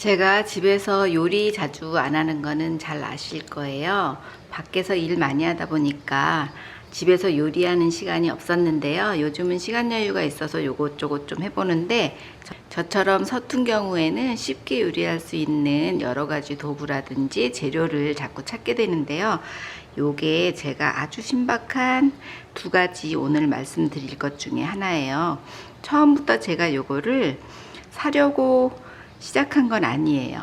제가 집에서 요리 자주 안 하는 거는 잘 아실 거예요. 밖에서 일 많이 하다 보니까 집에서 요리하는 시간이 없었는데요. 요즘은 시간 여유가 있어서 요것저것 좀 해보는데 저, 처럼 서툰 경우에는 쉽게 요리할 수 있는 여러 가지 도구라든지 재료를 자꾸 찾게 되는데요. 요게 제가 아주 신박한 두 가지 오늘 말씀드릴 것 중에 하나예요. 처음부터 제가 요거를 사려고 시작한 건 아니에요.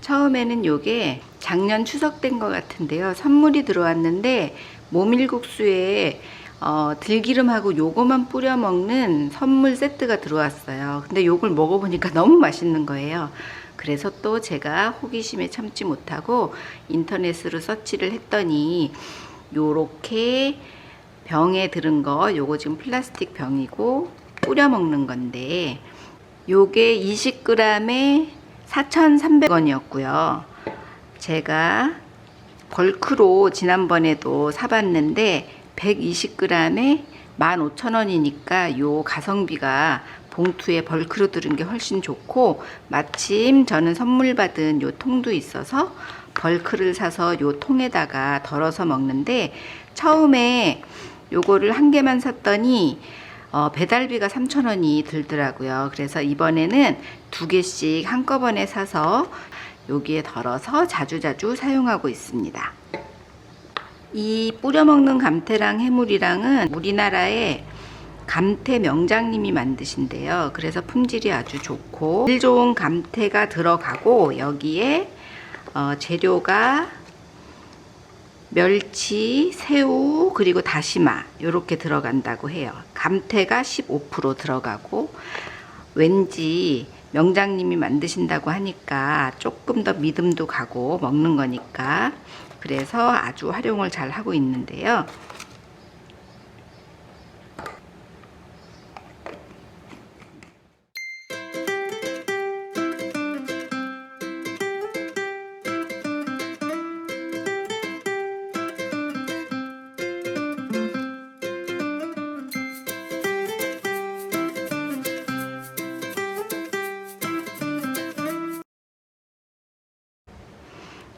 처음에는 요게 작년 추석 된 것 같은데요. 선물이 들어왔는데 모밀국수에 어, 들기름하고 요거만 뿌려 먹는 선물 세트가 들어왔어요. 근데 요걸 먹어보니까 너무 맛있는 거예요. 그래서 또 제가 호기심에 참지 못하고 인터넷으로 서치를 했더니 요렇게 병에 들은 거 요거 지금 플라스틱 병이고 뿌려 먹는 건데 요게 20g에 4,300원이었고요. 제가 벌크로 지난번에도 사봤는데 120g에 15,000원이니까 요 가성비가 봉투에 벌크로 들은 게 훨씬 좋고 마침 저는 선물 받은 요 통도 있어서 벌크를 사서 요 통에다가 덜어서 먹는데 처음에 요거를 한 개만 샀더니 어, 배달비가 3,000원이 들더라고요. 그래서 이번에는 두 개씩 한꺼번에 사서 여기에 덜어서 자주자주 사용하고 있습니다. 이 뿌려 먹는 감태랑 해물이랑은 우리나라에 감태 명장님이 만드신대요. 그래서 품질이 아주 좋고 질 좋은 감태가 들어가고 여기에 어, 재료가 멸치, 새우, 그리고 다시마 이렇게 들어간다고 해요. 감태가 15% 들어가고 왠지 명장님이 만드신다고 하니까 조금 더 믿음도 가고 먹는 거니까 그래서 아주 활용을 잘 하고 있는데요.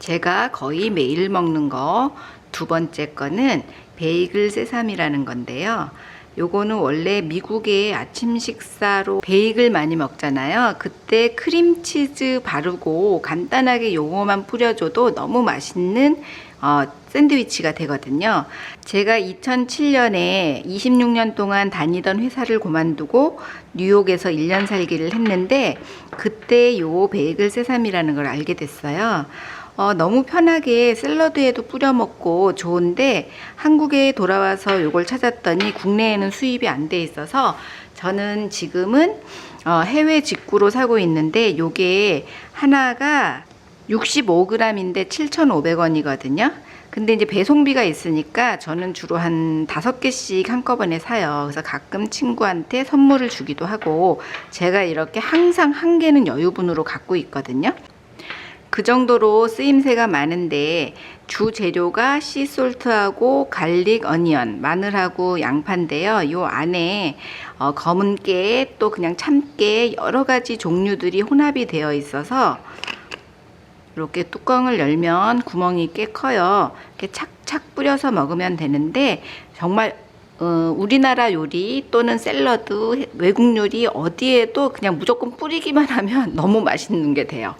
제가 거의 매일 먹는 거 두 번째 거는 베이글 세삼이라는 건데요. 요거는 원래 미국의 아침 식사로 베이글 많이 먹잖아요. 그때 크림치즈 바르고 간단하게 요거만 뿌려줘도 너무 맛있는 어, 샌드위치가 되거든요. 제가 2007년에 26년 동안 다니던 회사를 그만두고 뉴욕에서 1년 살기를 했는데 그때 요 베이글 세삼이라는 걸 알게 됐어요. 어, 너무 편하게 샐러드에도 뿌려 먹고 좋은데 한국에 돌아와서 요걸 찾았더니 국내에는 수입이 안 돼 있어서 저는 지금은 어, 해외 직구로 사고 있는데 요게 하나가 65g인데 7,500원이거든요. 근데 이제 배송비가 있으니까 저는 주로 한 다섯 개씩 한꺼번에 사요. 그래서 가끔 친구한테 선물을 주기도 하고 제가 이렇게 항상 한 개는 여유분으로 갖고 있거든요. 그 정도로 쓰임새가 많은데 주 재료가 씨솔트하고 갈릭, 어니언, 마늘하고 양파인데요. 요 안에 어, 검은 깨, 또 그냥 참깨 여러 가지 종류들이 혼합이 되어 있어서 이렇게 뚜껑을 열면 구멍이 꽤 커요. 이렇게 착착 뿌려서 먹으면 되는데 정말 어, 우리나라 요리 또는 샐러드, 외국 요리 어디에도 그냥 무조건 뿌리기만 하면 너무 맛있는 게 돼요.